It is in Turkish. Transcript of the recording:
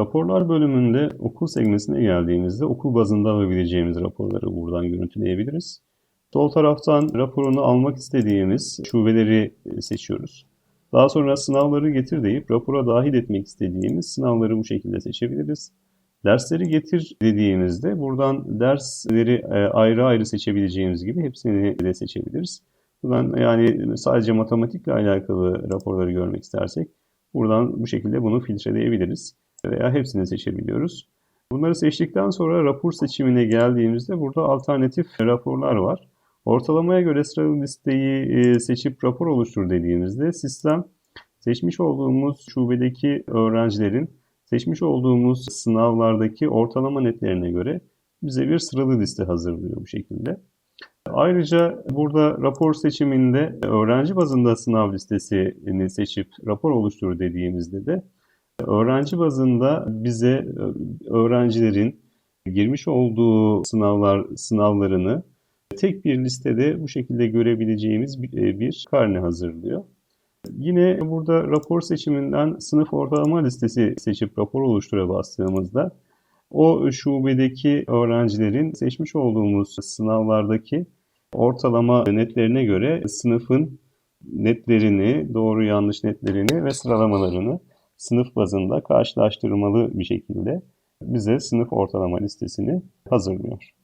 Raporlar bölümünde okul segmentine geldiğimizde okul bazında alabileceğimiz raporları buradan görüntüleyebiliriz. Sol taraftan raporunu almak istediğimiz şubeleri e, seçiyoruz. Daha sonra sınavları getir deyip rapora dahil etmek istediğimiz sınavları bu şekilde seçebiliriz. Dersleri getir dediğimizde buradan dersleri e, ayrı ayrı seçebileceğimiz gibi hepsini de seçebiliriz. Buradan yani sadece matematikle alakalı raporları görmek istersek buradan bu şekilde bunu filtreleyebiliriz veya hepsini seçebiliyoruz. Bunları seçtikten sonra rapor seçimine geldiğimizde burada alternatif raporlar var. Ortalamaya göre sıralı listeyi e, seçip rapor oluştur dediğimizde sistem seçmiş olduğumuz şubedeki öğrencilerin seçmiş olduğumuz sınavlardaki ortalama netlerine göre bize bir sıralı liste hazırlıyor bu şekilde. Ayrıca burada rapor seçiminde öğrenci bazında sınav listesini seçip rapor oluştur dediğimizde de öğrenci bazında bize öğrencilerin girmiş olduğu sınavlar sınavlarını tek bir listede bu şekilde görebileceğimiz bir, bir karne hazırlıyor. Yine burada rapor seçiminden sınıf ortalama listesi seçip rapor oluştura bastığımızda o şubedeki öğrencilerin seçmiş olduğumuz sınavlardaki ortalama netlerine göre sınıfın netlerini, doğru yanlış netlerini ve sıralamalarını sınıf bazında karşılaştırmalı bir şekilde bize sınıf ortalama listesini hazırlıyor.